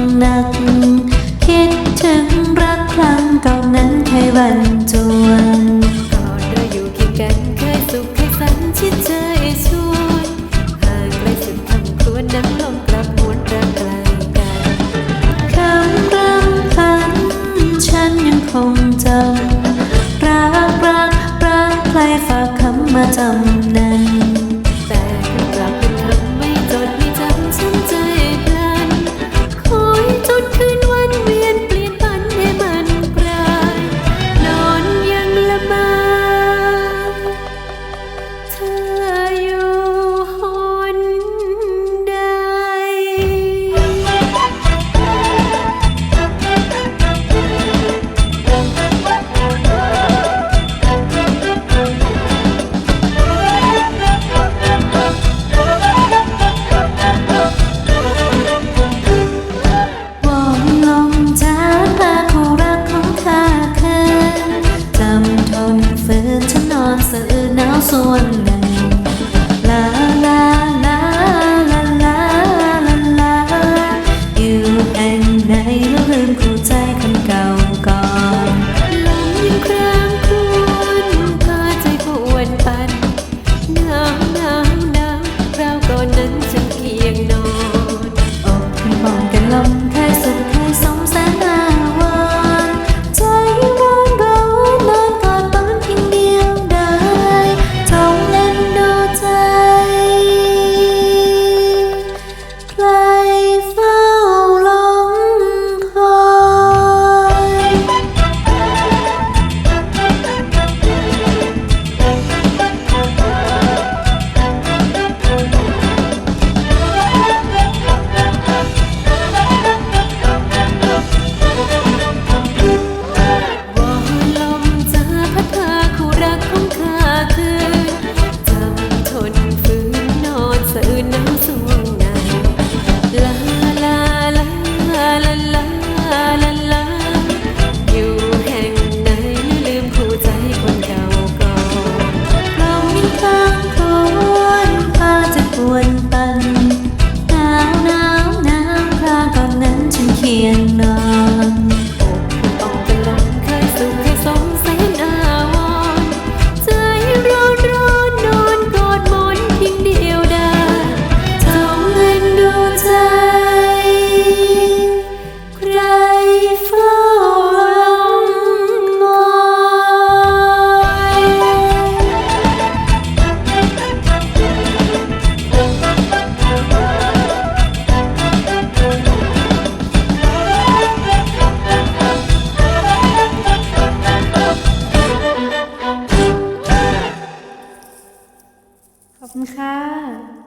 งหนัก คิดถึงรักครั้งเก่านั้นแค่วันจวนกอดเราอยู่เคียงกันเคยสุขเคยสันที่เจอชวนหากใกล้สุดคำครวญน้ำลมกลับหวนรักไกลกันคำรำพันฉันยังคงจำรักรักรักใครฝากคำมาจำนั้น หนาวหนาวหนาวคราวก่อนนั้นฉันเขียนน ค่ะ